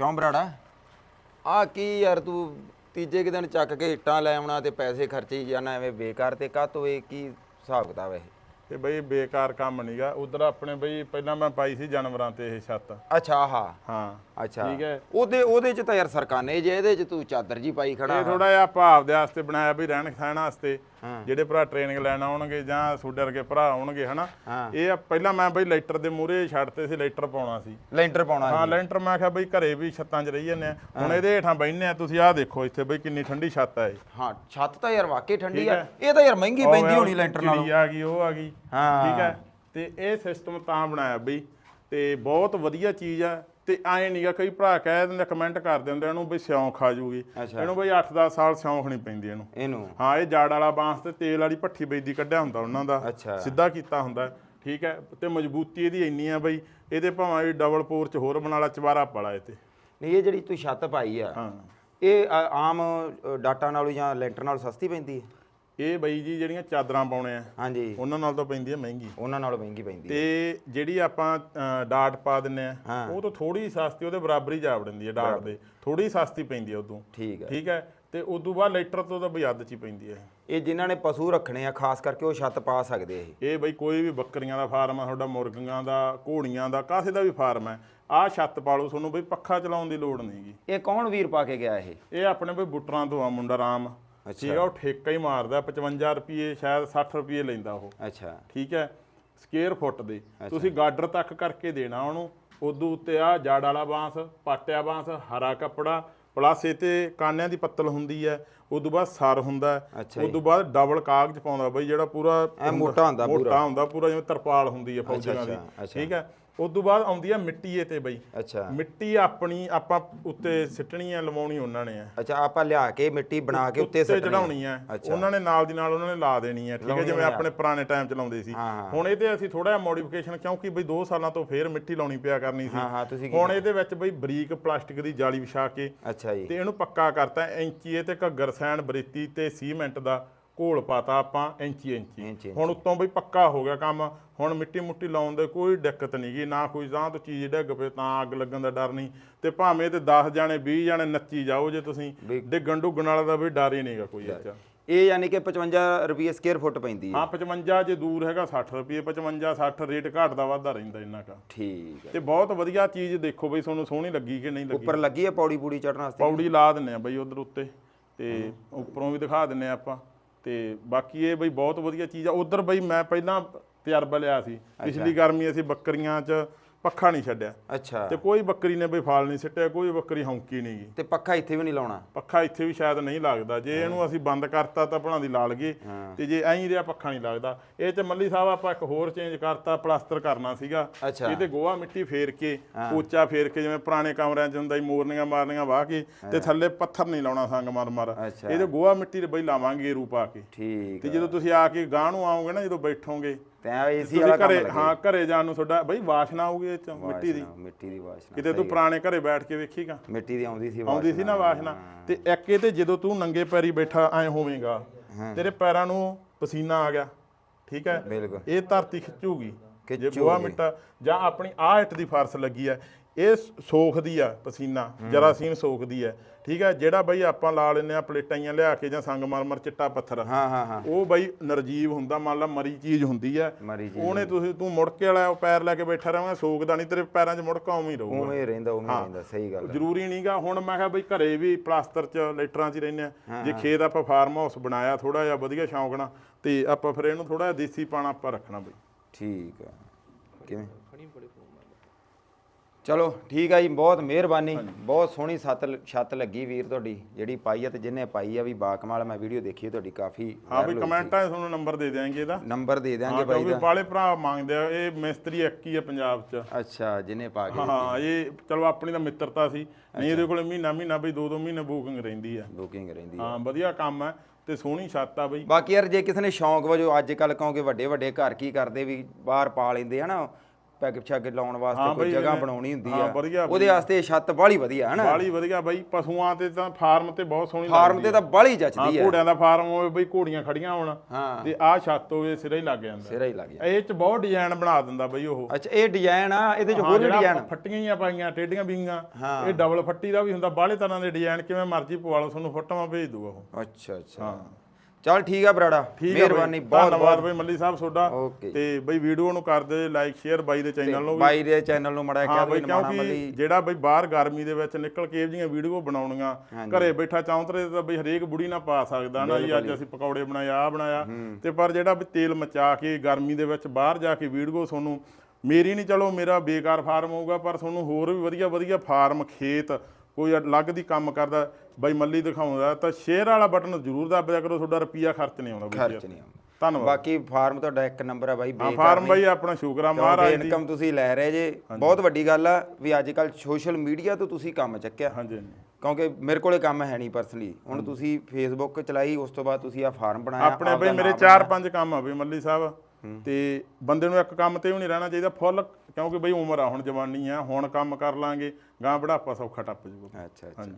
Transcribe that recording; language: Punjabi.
ਕਿਉਂ ਬਰਾੜਾ? ਆ ਕੀ ਯਾਰ ਤੂੰ ਤੀਜੇ ਕੁ ਦਿਨ ਚੱਕ ਕੇ ਇੱਟਾਂ ਲੈ ਆਉਣਾ ਤੇ ਪੈਸੇ ਖਰਚੀ ਜਾਣਾ ਐਵੇਂ ਬੇਕਾਰ ਤੇ ਕਾਹਤੋਂ ਇਹ ਕੀ ਹਿਸਾਬ ਕਿਤਾਬ ਹੈ ਇਹ ਤੇ ਬਈ ਬੇਕਾਰ ਕੰਮ ਨਹੀਂਗਾ ਉਧਰ ਆਪਣੇ ਬਈ ਪਹਿਲਾਂ ਮੈਂ ਪਾਈ ਸੀ ਜਾਨਵਰਾਂ ਤੇ ਇਹ ਛੱਤ। ਅੱਛਾ ਆਹਾ। ਹਾਂ। ਅੱਛਾ। ਠੀਕ ਹੈ। ਉਹਦੇ ਉਹਦੇ ਚ ਤਾਂ ਯਾਰ ਸਰਕਾਨੇ ਜੇ ਇਹਦੇ ਚ ਤੂੰ ਚਾਦਰ ਜੀ ਪਾਈ ਖੜਾ ਇਹ ਥੋੜਾ ਜਿਹਾ ਭਾਵ ਦੇ ਵਾਸਤੇ ਬਣਾਇਆ ਵੀ ਰਹਿਣ ਖਾਣ ਵਾਸਤੇ। ਜਿਹੜੇ ਭਰਾ ਟ੍ਰੇਨਿੰਗ ਲੈਣ ਆਉਣਗੇ ਜਾਂ ਤੁਹਾਡੇ ਵਰਗੇ ਭਰਾ ਆਉਣਗੇ ਹਨਾ। ਇਹ ਆ ਪਹਿਲਾਂ ਮੈਂ ਬਈ ਲੈਟਰ ਦੇ ਮੂਹਰੇ ਛੱਡਤੇ ਸੀ ਲੈਟਰ ਪਾਉਣਾ ਸੀ। ਲੈਂਟਰ ਪਾਉਣਾ ਹਾਂ। ਲੈਂਟਰ ਮੈਂ ਕਿਹਾ ਬਈ ਘਰੇ ਵੀ ਛੱਤਾਂ 'ਚ ਰਹੀ ਜਾਂਦੇ ਆ। ਹੁਣ ਇਹਦੇ ਹੇਠਾਂ ਬੈਠਨੇ ਆ ਤੁਸੀਂ ਆਹ ਦੇਖੋ ਇੱਥੇ ਬਈ ਕਿੰਨੀ ਠੰਡੀ ਛੱਤ ਆ ਇਹ। ਹਾਂ ਛੱਤ ਤਾਂ ਯਾਰ ਵਾਕਈ ਠੰਡੀ ਆ। ਇਹ ਤਾਂ ਯਾਰ ਮਹਿੰਗੀ ਪੈਂਦੀ ਹੋਣੀ ਲੈਂਟਰ ਨਾਲੋਂ। ਆ ਗਈ ਉਹ ਆ ਗਈ। ਹਾਂ। ਠੀਕ ਹੈ। ਤੇ ਇਹ ਸਿਸਟਮ ਤਾਂ ਬਣਾਇਆ ਬਈ। ਤੇ ਬਹੁਤ ਵਧੀਆ ਚੀਜ਼ ਆ। ਤੇ ਐ ਨਹੀਂਗਾ ਕਈ ਭਰਾ ਕਹਿ ਦਿੰਦੇ ਕਮੈਂਟ ਕਰ ਦਿੰਦੇ ਇਹਨੂੰ ਬਈ ਸਿਉਂਖ ਆ ਜੂਗੀ। ਇਹਨੂੰ ਬਈ 8-10 ਸਾਲ ਸਿਉਂਖ ਨਹੀਂ ਪੈਂਦੀ ਇਹਨੂੰ। ਇਹਨੂੰ? ਹਾਂ ਇਹ ਜਾੜ ਵਾਲਾ ਬਾਂਸ ਤੇ ਤੇਲ ਵਾਲੀ ਭੱਠੀ ਬੈਦੀ ਕੱਢਿਆ ਹੁੰਦਾ ਉਹਨਾਂ ਦਾ। ਸਿੱਧਾ ਕੀਤਾ ਹੁੰਦਾ ਠੀਕ ਹੈ? ਤੇ ਮਜ਼ਬੂਤੀ ਇਹਦੀ ਇੰਨੀ ਆ ਬਈ ਇਹਦੇ ਭਾਵੇਂ ਇਹ ਡਬਲ ਪੋਰ ਚ ਹੋਰ ਬਣਾ ਲਾ ਚਵਾਰਾ ਪਾਲਾ ਇਹ ਤੇ। ਨਹੀਂ ਇਹ ਜਿਹੜੀ ਤੂੰ ਛੱਤ ਪਾਈ ਆ ਹਾਂ। ਇਹ ਆਮ ਡਾਟਾ ਨਾਲੋਂ ਜਾਂ ਲੈਂਟਰ ਨਾਲੋਂ ਸਸਤੀ ਪੈਂਦੀ ਹੈ? ਇਹ ਬਈ ਜੀ ਜਿਹੜੀਆਂ ਚਾਦਰਾਂ ਪਾਉਣੇ ਆ ਹਾਂਜੀ। ਉਹਨਾਂ ਨਾਲ ਤਾਂ ਪੈਂਦੀ ਆ ਮਹਿੰਗੀ। ਉਹਨਾਂ ਨਾਲੋਂ ਮਹਿੰਗੀ ਪੈਂਦੀ ਹੈ ਤੇ ਜਿਹੜੀ ਆਪਾਂ ਅ, ਡਾਟ ਪਾ ਦਿੰਨੇ ਆ ਹਾਂ। ਉਹ ਤਾਂ ਥੋੜੀ ਸਸਤੀ ਉਹਦੇ ਬਰਾਬਰ ਹੀ ਜਾ ਵੜਦੀ ਹੈ ਡਾਟ ਦੇ। ਥੋੜੀ ਸਸਤੀ ਪੈਂਦੀ ਆ ਉਦੋਂ। ਠੀਕ ਹੈ ਠੀਕ ਹੈ ਤੇ ਉਦੋਂ ਬਾਅਦ ਲੀਟਰ ਤੋਂ ਤਾਂ ਬਈ ਅੱਧ ਚ ਹੀ ਪੈਂਦੀ ਹੈ ਇਹ। ਜਿਨ੍ਹਾਂ ਨੇ ਪਸ਼ੂ ਰੱਖਣੇ ਆ ਖਾਸ ਕਰਕੇ ਉਹ ਛੱਤ ਪਾ ਸਕਦੇ ਇਹ। ਇਹ ਬਈ ਕੋਈ ਵੀ ਬੱਕਰੀਆਂ ਦਾ ਫਾਰਮ ਆ ਤੁਹਾਡਾ ਮੁਰਗੀਆਂ ਦਾ ਘੋੜੀਆਂ ਦਾ ਕਾਸੇ ਦਾ ਵੀ ਫਾਰਮ ਹੈ ਆਹ ਛੱਤ ਪਾ ਲਓ ਤੁਹਾਨੂੰ ਬਈ ਪੱਖਾ ਚਲਾਉਣ ਦੀ ਲੋੜ ਨਹੀਂਗੀ ਇਹ ਕੌਣ ਵੀਰ ਪਾ ਕੇ ਗਿਆ ਇਹ? ਇਹ ਆਪਣੇ ਬਈ ਬੁੱਟਰਾਂ ਤੋਂ ਆ ਮੁੰਡਾ ਰਾਮ। ਠੀਕ ਆ ਉਹ ਠੇਕਾ ਹੀ ਮਾਰਦਾ 55 ਰੁਪਏ ਸ਼ਾਇਦ 60 ਰੁਪਏ ਲੈਂਦਾ ਉਹ। ਅੱਛਾ। ਠੀਕ ਹੈ? ਸਕੁਅਰ ਫੁੱਟ ਦੇ। ਤੁਸੀਂ ਗਾਡਰ ਤੱਕ ਕਰਕੇ ਦੇਣਾ ਉਹਨੂੰ। ਉਦੋਂ ਉੱਤੇ ਆ ਜੜ ਵਾਲਾ ਬਾਂਸ ਪਾਟਿਆ ਬਾਂਸ ਹਰਾ ਕੱਪੜਾ ਪਲੱਸ ਇਹ ਤੇ ਕਾਨਿਆਂ ਦੀ ਪੱਤਲ ਹੁੰਦੀ ਹੈ। ਉਦੋਂ ਬਾਅਦ ਸਰ ਹੁੰਦਾ ਉਦੋਂ ਬਾਅਦ ਡਬਲ ਕਾਗਜ਼ ਪਾਉਂਦਾ ਬਈ ਜਿਹੜਾ ਪੂਰਾ ਮੋਟਾ ਹੁੰਦਾ ਪੂਰਾ। ਮੋਟਾ ਹੁੰਦਾ ਪੂਰਾ ਜਿਵੇਂ ਤਰਪਾਲ ਹੁੰਦੀ ਹੈ ਫੌਜੀਆਂ ਦੀ। ਠੀਕ ਹੈ? ਉਦੋਂ ਬਾਅਦ ਆਉਂਦੀ ਹੈ ਮਿੱਟੀ ਇਹ ਤੇ ਬਈ। ਅੱਛਾ। ਮਿੱਟੀ ਆਪਣੀ ਆਪਾਂ ਉੱਤੇ ਸਿੱਟਣੀ ਹੈ ਲਵਾਉਣੀ ਉਹਨਾਂ ਨੇ ਅੱਛਾ ਆਪਾਂ ਲਿਆ ਕੇ ਮਿੱਟੀ ਬਣਾ ਕੇ ਉੱਤੇ ਸੱਟਣੀ ਚੜਾਉਣੀ ਅੱਛਾ। ਉਹਨਾਂ ਨੇ ਨਾਲ ਦੀ ਨਾਲ ਉਹਨਾਂ ਨੇ ਲਾ ਦੇਣੀ ਹੈ ਠੀਕ ਹੈ ਜਿਵੇਂ। ਆਪਣੇ ਪੁਰਾਣੇ ਟਾਈਮ ਚ ਲਾਉਂਦੇ ਸੀ। ਹੁਣ ਇਹਦੇ ਅਸੀਂ ਥੋੜਾ ਜਿਹਾ ਮੋਡੀਫਿਕੇਸ਼ਨ ਕਿਉਂਕਿ ਬਈ 2 ਸਾਲਾਂ ਤੋਂ ਫੇਰ ਮਿੱਟੀ ਲਾਉਣੀ ਪਿਆ ਕਰਨੀ ਸੀ। ਹਾਂ ਹਾਂ ਤੁਸੀਂ ਕੀ ਹੁਣ ਇਹਦੇ ਵਿੱਚ ਬਈ ਬਰੀਕ ਪਲਾਸਟਿਕ ਦੀ ਜਾਲੀ ਵਿਛਾ ਕੇ ਅੱਛਾ ਜੀ। ਤੇ ਇਹਨੂੰ ਪੱਕਾ ਕਰਤਾ ਇਹ ਤੇ ਘੱਗਰ ਸੈਣ ਬਰੇਤੀ ਤੇ ਸੀਮੈਂਟ ਦਾ ਘੋਲ ਪਾਤਾ ਆਪਾਂ ਇੰਚੀ ਇੰਚੀ। ਹੁਣ ਉੱਤੋਂ ਬਈ ਪੱਕਾ ਹੋ ਗਿਆ ਕੰਮ। ਹੁਣ ਮਿੱਟੀ ਮੁੱਟੀ ਲਾਉਣ ਦੇ ਕੋਈ ਦਿੱਕਤ ਨਹੀਂਗੀ ਨਾ ਕੋਈ ਜਾਂ ਤੋਂ ਚੀਜ਼ ਡਿੱਗ ਪਏ ਤਾਂ ਅੱਗ ਲੱਗਣ ਦਾ ਡਰ ਨਹੀਂ। ਤੇ ਭਾਵੇਂ ਤੇ 10 ਜਾਣੇ 20 ਜਾਣੇ ਨੱਚੀ ਜਾਓ ਜੇ ਤੁਸੀਂ। ਵੀ- ਡਿੱਗਣ ਡੁੱਗਣ ਵਾਲਾ ਦਾ ਵੀ ਡਰ ਹੀ ਨਹੀਂਗਾ ਕੋਈ ਅੱਛਾ ਇਹ ਯਾਨੀ ਕਿ 55 ਰੁਪਏ ਸਕੁਅਰ ਫੁੱਟ ਪੈਂਦੀ ਹੈ। ਹਾਂ 55 ਜੇ ਦੂਰ ਹੈਗਾ 60 ਰੁਪਏ 55 60 ਰੇਟ ਘਟਦਾ ਵੱਧਦਾ ਰਹਿੰਦਾ ਇੰਨਾ ਕਾ। ਠੀਕ ਹੈ। ਤੇ ਬਹੁਤ ਵਧੀਆ ਚੀਜ਼ ਦੇਖੋ ਬਈ ਤੁਹਾਨੂੰ ਸੋਹਣੀ ਲੱਗੀ ਕਿ ਨਹੀਂ ਲੱਗੀ। ਉੱਪਰ ਲੱਗੀ ਹੈ ਪੌੜੀ ਪੂੜੀ ਚੜਨ ਵਾਸਤੇ? ਪੌੜੀ ਲਾ ਦਿੰਨੇ ਆ ਬਈ ਉਧਰ ਉੱਤੇ। ਤੇ ਉੱਪਰੋਂ ਵੀ ਦਿਖਾ ਦਿੰਨੇ ਆ ਆਪਾਂ। ਤੇ ਬਾਕੀ ਇਹ ਬਈ ਬਹੁਤ ਵਧੀਆ ਚੀਜ਼ ਆ। ਉਧਰ ਬਈ ਮੈਂ ਪਹਿਲਾਂ ਤਜਰਬਾ ਲਿਆ ਸੀ। ਪਿਛਲੀ ਗਰਮੀ ਅਸੀਂ ਬੱਕਰੀਆਂ 'ਚ ਪੱਖਾ ਨਹੀਂ ਛੱਡਿਆ। ਅੱਛਾ। ਤੇ ਕੋਈ ਬੱਕਰੀ ਨੇ ਬਈ ਫਾਲ ਨਹੀਂ ਸਿੱਟਿਆ ਕੋਈ ਬੱਕਰੀ ਹੌਂਕੀ ਨਹੀਂ ਗਈ ਤੇ ਪੱਖਾ ਇੱਥੇ ਵੀ ਨਹੀਂ ਲਾਉਣਾ? ਪੱਖਾ ਇੱਥੇ ਵੀ ਸ਼ਾਇਦ ਨਹੀਂ ਲੱਗਦਾ। ਜੇ ਇਹਨੂੰ ਅਸੀਂ ਬੰਦ ਕਰਤਾ ਤਾਂ ਭਲਾਂ ਦੀ ਲਾ ਲਈਏ ਤੇ ਜੇ ਐਂ ਰਿਹਾ ਪੱਖਾ ਨਹੀਂ ਲੱਗਦਾ। ਇਹ ਤੇ ਮੱਲੀ ਸਾਹਿਬ ਆਪਾਂ ਇੱਕ ਹੋਰ ਚੇਂਜ ਕਰਤਾ ਪਲਾਸਟਰ ਕਰਨਾ ਸੀਗਾ। ਇਹਦੇ ਗੋਹਾ ਮਿੱਟੀ ਫੇਰ ਕੇ ਪੋਚਾ ਫੇਰ ਕੇ ਜਿਵੇਂ ਪੁਰਾਣੇ ਕਮਰਿਆਂ 'ਚ ਹੁੰਦਾ ਸੀ ਮੋਰਨੀਆਂ ਮਾਰਨੀਆਂ ਵਾਹ ਕੇ ਤੇ ਥੱਲੇ ਪੱਥਰ ਨਹੀਂ ਲਾਉਣਾ ਸੰਗ ਮਰ ਮਰ। ਇਹਦੇ ਗੋਹਾ ਮਿੱਟੀ ਦੇ ਬਈ ਲਾਵਾਂਗੇ ਰੂ ਪਾ ਕੇ। ਠੀਕ ਤੇ ਜਦੋਂ ਤੁਸੀਂ ਆ ਕੇ ਗਾਂ ਨੂੰ ਆਓਗੇ ਨਾ ਜਦੋਂ ਬੈਠੋਗੇ ਤੇ ਏਸੀ ਵਾਲਾ ਕੰਮ ਲੱਗੇ। ਹਾਂ ਘਰੇ ਜਾਣ ਨੂੰ ਤੁਹਾਡਾ ਬਈ ਵਾਸ਼ਨਾ ਆਊਗੀ। ਇਹ 'ਚ ਮਿੱਟੀ ਦੀ। ਮਿੱਟੀ ਦੀ ਵਾਸ਼ਨਾ ਕਿਤੇ ਤੂੰ ਪੁਰਾਣੇ ਘਰੇ ਬੈਠ ਕੇ ਵੇਖੀਗਾ। ਮਿੱਟੀ ਦੀ ਆਉਂਦੀ ਸੀ ਆਉਂਦੀ ਸੀ ਨਾ ਵਾਸ਼ਨਾ ਤੇ ਇੱਕ ਇਹ ਤੇ ਜਦੋਂ ਤੂੰ ਨੰਗੇ ਪੈਰੀ ਬੈਠਾ ਐ ਹੋਵੇਂਗਾ। ਤੇਰੇ ਪੈਰਾਂ ਨੂੰ ਪਸੀਨਾ ਆ ਗਿਆ। ਠੀਕ ਹੈ? ਇਹ ਧਰਤੀ ਖਿੱਚੂਗੀ। ਜੇ। ਗੋਹਾ ਮਿੱਟਾ ਜਾਂ ਆਪਣੀ ਆਹ ਇੱਟ ਦੀ ਫਰਸ਼ ਲੱਗੀ ਹੈ ਇਹ ਸੋਖਦੀ ਆ ਪਸੀਨਾ ਜਰਾਸੀਮ ਸੋਖਦੀ ਹੈ ਠੀਕ ਹੈ ਜਿਹੜਾ ਬਈ ਆਪਾਂ ਲਾ ਲੈਨੇ ਆ ਪਲੇਟਾਂ ਲਿਆ ਕੇ ਜਾਂ ਸੰਗਮਰਮਰ ਚਿੱਟਾ ਪੱਥਰ। ਹਾਂ ਹਾਂ ਹਾਂ। ਉਹ ਬਈ ਨਰਜੀਵ ਹੁੰਦਾ ਮੰਨ ਲਾ ਮਰੀ ਚੀਜ਼ ਹੁੰਦੀ ਮਰੀ ਜੀ ਉਹਨੇ ਤੁਸੀਂ ਤੂੰ ਮੁੜ ਕੇ ਵਾਲਾ ਉਹ ਪੈਰ ਲੈ ਕੇ ਬੈਠਾ ਰਹਾਂ ਸੋਖਦਾ ਨਹੀਂ ਤੇਰੇ ਪੈਰਾਂ 'ਚ ਮੁੜਕਾ ਉਵੇਂ ਹੀ ਰਹੂਗਾ। ਉਵੇਂ ਹੀ ਰਹਿੰਦਾ ਉਵੇਂ ਹੀ ਰਹਿੰਦਾ ਸਹੀ ਗੱਲ। ਜ਼ਰੂਰੀ ਨਹੀਂਗਾ ਹੁਣ ਮੈਂ ਕਿਹਾ ਬਈ ਘਰੇ ਵੀ ਪਲਾਸਟਰ ਚ ਲੈਟਰਾਂ 'ਚ ਹੀ ਰਹਿੰਦੇ ਆ। ਜੇ ਖੇਤ ਆਪਾਂ ਫਾਰਮ ਹਾਊਸ ਬਣਾਇਆ ਥੋੜਾ ਜਿਹਾ ਵਧੀਆ ਸ਼ੌਂਕ ਨਾਲ ਤੇ ਆਪਾਂ ਫਿਰ ਇਹਨੂੰ ਥੋੜਾ ਜਿਹਾ ਦੇਸੀ ਪਾਣਾ ਆਪਾਂ ਰੱਖਣਾ ਬਈ। ਠੀਕ ਹੈ ਕਿਵੇਂ? ਚਲੋ ਠੀਕ ਹੈ ਜੀ ਬਹੁਤ ਮਿਹਰਬਾਨੀ ਬਹੁਤ ਸੋਹਣੀ ਛੱਤ ਛੱਤ ਲੱਗੀ ਵੀਰ ਤੁਹਾਡੀ ਜਿਹੜੀ ਪਾਈ ਆ ਤੇ ਜਿਹਨੇ ਪਾਈ ਆ ਵੀ ਬਾਕਮਾਲ ਮੈਂ ਵੀਡੀਓ ਦੇਖੀ ਹੈ ਤੁਹਾਡੀ ਕਾਫੀ ਹਾਂ viral ਹੋਈ ਕਮੈਂਟਾਂ 'ਚ ਤੁਹਾਨੂੰ ਨੰਬਰ ਦੇ ਦਿਆਂਗੇ ਇਹਦਾ। ਨੰਬਰ ਦੇ ਦਿਆਂਗੇ ਹਾਂ ਬਾਈ ਕਿਉਂਕਿ ਦਾ। ਬਾਲੇ ਭਰਾ ਮੰਗਦੇ ਆ ਇਹ ਮਿਸਤਰੀ ਇੱਕ ਹੀ ਆ ਪੰਜਾਬ 'ਚ। ਅੱਛਾ ਜਿਹਨੇ ਪਾ ਕੇ ਹਾਂ ਇਹ ਚਲੋ ਆਪਣੀ ਤਾਂ ਮਿੱਤਰਤਾ ਸੀ ਨਹੀਂ ਇਹਦੇ ਕੋਲੇ ਮਹੀਨਾ ਮਹੀਨਾ ਬਈ ਦੋ ਦੋ ਮਹੀਨੇ ਬੁਕਿੰਗ ਰਹਿੰਦੀ ਆ। ਬੁਕਿੰਗ ਰਹਿੰਦੀ ਹੈ ਹਾਂ ਵਧੀਆ ਕੰਮ ਹੈ ਤੇ ਸੋਹਣੀ ਛੱਤ ਆ ਬਈ। ਬਾਕੀ ਯਾਰ ਜੇ ਕਿਸੇ ਨੇ ਸ਼ੌਂਕ ਵਜੋਂ ਅੱਜ ਕੱਲ ਕਿਉਂਕਿ ਵੱਡੇ ਵੱਡੇ ਘਰ ਕੀ ਕਰਦੇ ਵੀ ਬਾਹਰ ਪਾ ਲੈਂਦੇ ਹਨਾ ਪੈਗ ਛੱਗ ਲਾਉਣ ਹਾਂ ਵਾਸਤੇ ਕੋਈ ਬਈ ਜਗ੍ਹਾ ਜਿਵੇਂ- ਬਣਾਉਣੀ ਹੁੰਦੀ ਹਾਂ, ਆ। ਉਹਦੇ ਵਾਸਤੇ ਇਹ ਛੱਤ ਬਾਹਲੀ ਵਧੀਆ ਹੈ ਨਾ ਬਾਲੀ ਵਧੀਆ ਬਾਈ ਪਸ਼ੂਆਂ ਤੇ ਤਾਂ ਫਾਰਮ ਤੇ ਬਹੁਤ ਸੋਹਣੀ ਫਾਰਮ ਤੇ ਤਾਂ ਬਾਹਲੀ ਹਾਂ ਜੱਚਦੀ ਆ। ਘੋੜਿਆਂ ਦਾ ਫਾਰਮ ਹੋਵੇ ਬਈ ਘੋੜੀਆਂ ਖੜੀਆਂ ਹੋਣ ਹਾਂ। ਤੇ ਆਹ ਛੱਤ ਹੋਵੇ ਸਿਰੇ ਹੀ ਲੱਗ ਜਾਂਦਾ। ਸਿਰਾ ਹੀ ਲੱਗ ਗਿਆ ਇਹ ਚ ਬਹੁਤ ਡਿਜ਼ਾਈਨ ਬਣਾ ਦਿੰਦਾ ਬਈ ਉਹ। ਅੱਛਾ ਇਹ ਡਿਜ਼ਾਈਨ ਆ ਇਹਦੇ ਚ ਹਾਂ, ਹੋਰ ਵੀ ਜਿਹੜਾ ਡਿਜ਼ਾਈਨ ਫੱਟੀਆਂ ਹੀ ਆ ਪਾਈਆਂ ਟੇਡੀਆਂ ਹਾਂ। ਇਹ ਡਬਲ ਫੱਟੀ ਦਾ ਵੀ ਹੁੰਦਾ ਬਾਹਲੇ ਤਰ੍ਹਾਂ ਦੇ ਡਿਜ਼ਾਈਨ ਕਿਵੇਂ ਮਰਜ਼ੀ ਪਵਾ ਲਓ ਤੁਹਾਨੂੰ ਫੋਟੋਆਂ ਭੇਜ ਦੂਗਾ ਉਹ। ਅੱਛਾ ਅੱਛਾ। ਚੱਲ ਠੀਕ ਆ ਬਰਾੜਾ ਮਿਹਰਬਾਨੀ ਬਹੁਤ ਧੰਨਵਾਦ ਬਈ ਮੱਲੀ ਸਾਹਿਬ ਤੁਹਾਡਾ। ਤੇ ਬਈ ਵੀਡੀਓ ਨੂੰ ਕਰ ਦਿਓ ਲਾਈਕ ਸ਼ੇਅਰ ਬਾਈ ਦੇ ਚੈਨਲ ਨੂੰ ਵੀ। ਬਾਈ ਦੇ ਚੈਨਲ ਨੂੰ ਮੜਾ ਕਿਹਾ ਬਈ ਵੀ ਨਮਾਣਾ ਮੱਲੀ। ਜਿਹੜਾ ਬਈ ਬਾਹਰ ਗਰਮੀ ਦੇ ਵਿੱਚ ਨਿਕਲ ਕੇ ਇਹ ਜੀਆਂ ਵੀਡੀਓ ਬਣਾਉਣੀਆਂ ਘਰੇ ਬੈਠਾ ਚੌਂਤਰੇ ਤਾਂ ਬਈ ਹਰੇਕ ਬੁੜੀ ਨਾ ਪਾ ਸਕਦਾ ਨਾ ਜੀ ਅੱਜ ਅਸੀਂ ਪਕੌੜੇ ਬਣਾਏ ਆ ਬਣਾਇਆ। ਤੇ ਪਰ ਜਿਹੜਾ ਵੀ ਤੇਲ ਮਚਾ ਕੇ ਗਰਮੀ ਦੇ ਵਿੱਚ ਬਾਹਰ ਜਾ ਕੇ ਵੀਡੀਓ ਤੁਹਾਨੂੰ ਮੇਰੀ ਨਹੀਂ ਚਲੋ ਮੇਰਾ ਬੇਕਾਰ ਫਾਰਮ ਹੋਊਗਾ ਪਰ ਤੁਹਾਨੂੰ ਹੋਰ ਵੀ ਵਧੀਆ ਵਧੀਆ ਫਾਰਮ ਖੇਤ ਕੋਈ ਅਲੱਗ ਦੀ ਕੰਮ ਕਰਦਾ ਬਈ ਮੱਲੀ ਦਿਖਾਉਂਦਾ ਤਾਂ ਸ਼ੇਅਰ ਵਾਲਾ ਬਟਨ ਜ਼ਰੂਰ ਦੱਬਿਆ ਕਰੋ ਤੁਹਾਡਾ ਰੁਪਿਆ ਖਰਚ ਨਹੀਂ ਆਉਣਾ ਬਈ ਖਰਚ ਨਹੀਂ ਆਉਂਦਾ। ਧੰਨਵਾਦ। ਬਾਕੀ ਫਾਰਮ ਤੁਹਾਡਾ ਇੱਕ ਨੰਬਰ ਆ ਬਾਈ ਹਾਂ ਬੇਕਾਰ ਫਾਰਮ ਬਈ ਆਪਣਾ ਸ਼ੁਕਰ ਆ ਮਹਾਰਾਜ ਦੀ। ਇਨਕਮ ਤੁਸੀਂ ਲੈ ਰਹੇ ਜੇ ਬਹੁਤ ਵੱਡੀ ਗੱਲ ਆ ਵੀ ਅੱਜ ਕੱਲ ਸੋਸ਼ਲ ਮੀਡੀਆ ਤੋਂ ਤੁਸੀਂ ਕੰਮ ਚੱਕਿਆ। ਹਾਂਜੀ ਹਾਂਜੀ। ਕਿਉਂਕਿ ਮੇਰੇ ਕੋਲੇ ਕੰਮ ਹੈ ਨਹੀਂ ਪਰਸਨਲੀ ਹੁਣ ਤੁਸੀਂ ਫੇਸਬੁੱਕ ਚਲਾਈ ਉਸ ਤੋਂ ਬਾਅਦ ਤੁਸੀਂ ਆ ਫਾਰਮ ਬਣਾਇਆ ਆਪਣੇ ਬਈ ਮੇਰੇ 4-5 ਕੰਮ ਆ ਬਈ ਮੱਲੀ ਸਾਹਿਬ। ਤੇ ਬੰਦੇ ਨੂੰ ਇੱਕ ਕੰਮ ਤੇ ਵੀ ਨਹੀਂ ਰਹਿਣਾ ਚਾਹੀਦਾ ਫੁੱਲ ਕਿਉਂਕਿ ਬਈ ਉਮਰ ਆ ਹੁਣ ਜਵਾਨੀ ਆ ਹੁਣ ਕੰਮ ਕਰ ਲਾਂਗੇ ਗਾਂ ਬੁਢਾਪਾ ਸੌਖਾ ਟੱਪ ਜੂਗਾ। ਅੱਛਾ ਅੱਛਾ।